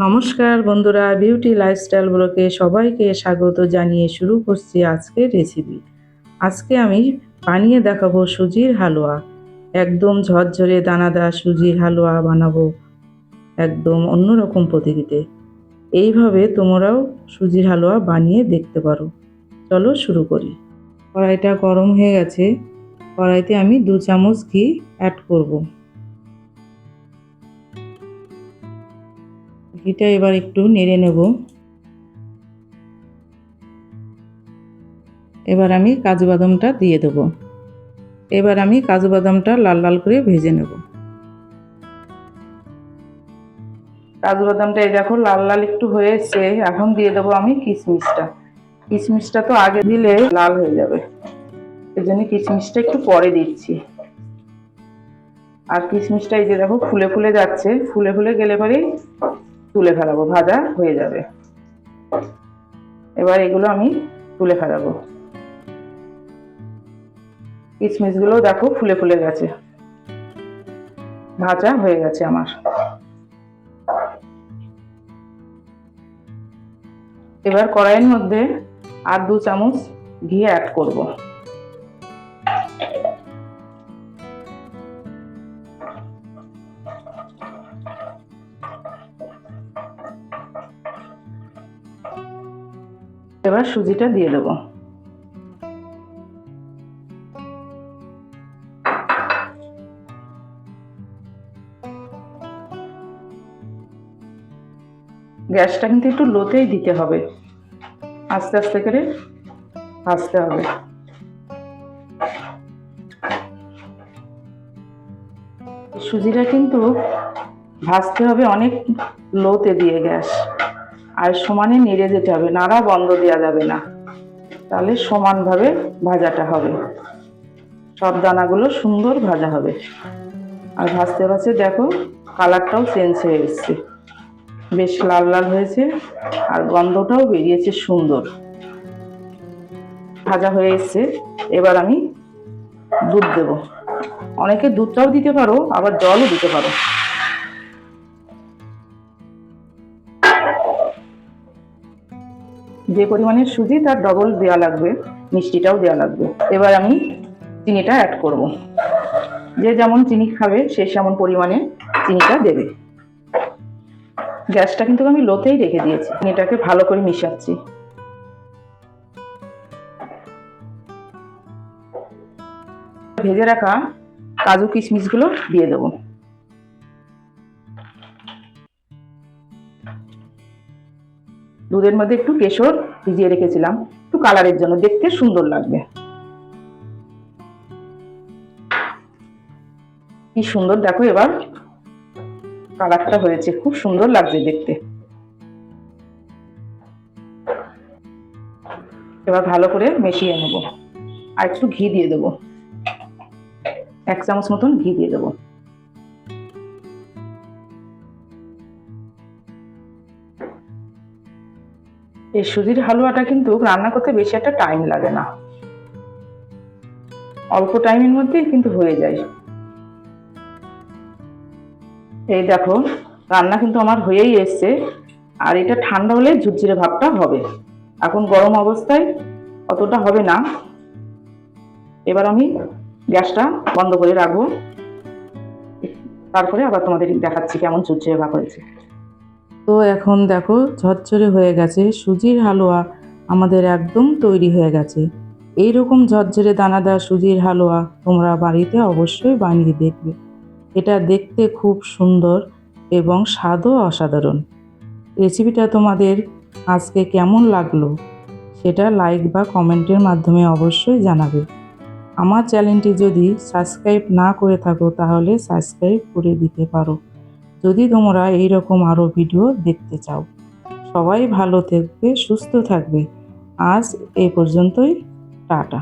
নমস্কার বন্ধুরা beauty lifestyle ব্লকে সবাইকে স্বাগত জানিয়ে শুরু করছি আজকের রেসিপি আজকে আমি বানিয়ে দেখাবো সুজির হালুয়া। একদম ঝরঝরে দানাদার সুজির হালুয়া বানাবো একদম অন্যরকম পদ্ধতিতে। এইভাবে তোমরাও সুজির হালুয়া বানিয়ে দেখতে পারো। চলো শুরু করি। কড়াইটা গরম হয়ে গেছে। কড়াইতে আমি দু চামচ ঘি অ্যাড করব। ঘিটা এবার একটু নেড়ে নেব। এবার আমি কাজু বাদামটা দিয়ে দেব। এবার আমি কাজু বাদামটা লাল লাল করে ভেজে নেব। কাজু বাদামটা এই দেখো লাল লাল একটু হয়ে এসছে এখন দিয়ে দেবো আমি কিশমিশটা। কিশমিশটা তো আগে দিলে লাল হয়ে যাবে। এই জন্য কিশমিশটা একটু পরে দিচ্ছি। আর কিশমিশটা এই যে দেখো ফুলে ফুলে যাচ্ছে, ফুলে ফুলে গেলে পরেই তুলে ফেলাবো, ভাজা হয়ে যাবে। এবার এগুলো আমি তুলে ফেলাবো। কিশমিশগুলো দেখো ফুলে ফুলে গেছে। ভাজা হয়ে গেছে আমার। এবার কড়াইয়ের মধ্যে আর দু চামচ ঘি অ্যাড করব। এবার সুজিটা দিয়ে দেব। গ্যাসটা কিন্তু একটু লোতেই দিতে হবে। আস্তে আস্তে করে ভাজতে হবে। সুজিটা কিন্তু ভাজতে হবে অনেক লোতে দিয়ে গ্যাস। আর সমানে নেড়ে যেতে হবে, নাড়া বন্ধ দেওয়া যাবে না। তাহলে সমানভাবে ভাজাটা হবে। সব দানাগুলো সুন্দর ভাজা হবে। আর ভাজতে ভাজতে দেখো কালারটাও চেঞ্জ হয়ে এসছে। বেশ লাল লাল হয়েছে আর গন্ধটাও বেরিয়েছে সুন্দর। ভাজা হয়ে এসছে। এবার আমি দুধ দেব। অনেকে দুধটাও দিতে পারো, আবার জলও দিতে পারো। যে পরিমাণের সুজি তার ডবল দেওয়া লাগবে, মিষ্টিটাও দেওয়া লাগবে। এবার আমি চিনিটা অ্যাড করব। যে যেমন চিনি খাবে, সে সেমন পরিমাণে চিনিটা দেবে। গ্যাসটা কিন্তু আমি লোতেই রেখে দিয়েছি। চিনিটাকে ভালো করে মিশাচ্ছি। ভেজে রাখা কাজু কিশমিশগুলো দিয়ে দেবো। দুধের মধ্যে একটু কেশর ভিজিয়ে রেখেছিলাম। একটু কালারের জন্য দেখতে সুন্দর লাগবে। কি সুন্দর দেখো এবার। কালারটা হয়েছে, খুব সুন্দর লাগছে দেখতে। এবার ভালো করে মিশিয়ে নেব। আর একটু ঘি দিয়ে দেবো। এক চামচ মতন ঘি দিয়ে দেবো। এই সুজির হালুয়াটা কিন্তু রান্না করতে বেশি একটা টাইম লাগে না। অল্প টাইমের মধ্যেই কিন্তু হয়ে যায়। এই দেখো, রান্না কিন্তু আমার হয়েই এসছে। আর এটা ঠান্ডা হলে ঝুরঝুরে ভাবটা হবে। এখন গরম অবস্থায় অতটা হবে না। এবার আমি গ্যাসটা বন্ধ করে রাখব। তারপরে আবার তোমাদের দেখাচ্ছি কেমন ঝুরঝুরে ভাব হয়েছে। তো এখন দেখো ঝরঝরে হয়ে গেছে, সুজির হালুয়া আমাদের একদম তৈরি হয়ে গেছে। এই রকম ঝরঝরে দানাদার সুজির হালুয়া তোমরা বাড়িতে অবশ্যই বানিয়ে দেখবে। এটা দেখতে খুব সুন্দর এবং স্বাদও অসাধারণ। রেসিপিটা তোমাদের আজকে কেমন লাগল সেটা লাইক বা কমেন্টের মাধ্যমে অবশ্যই জানাবে। আমার চ্যানেলটি যদি সাবস্ক্রাইব না করে থাকো তাহলে সাবস্ক্রাইব করে দিতে পারো। যদি তোমরা এইরকম আরও ভিডিও দেখতে চাও, সবাই ভালো থাকবে, সুস্থ থাকবে। আজ এ পর্যন্তই, টাটা।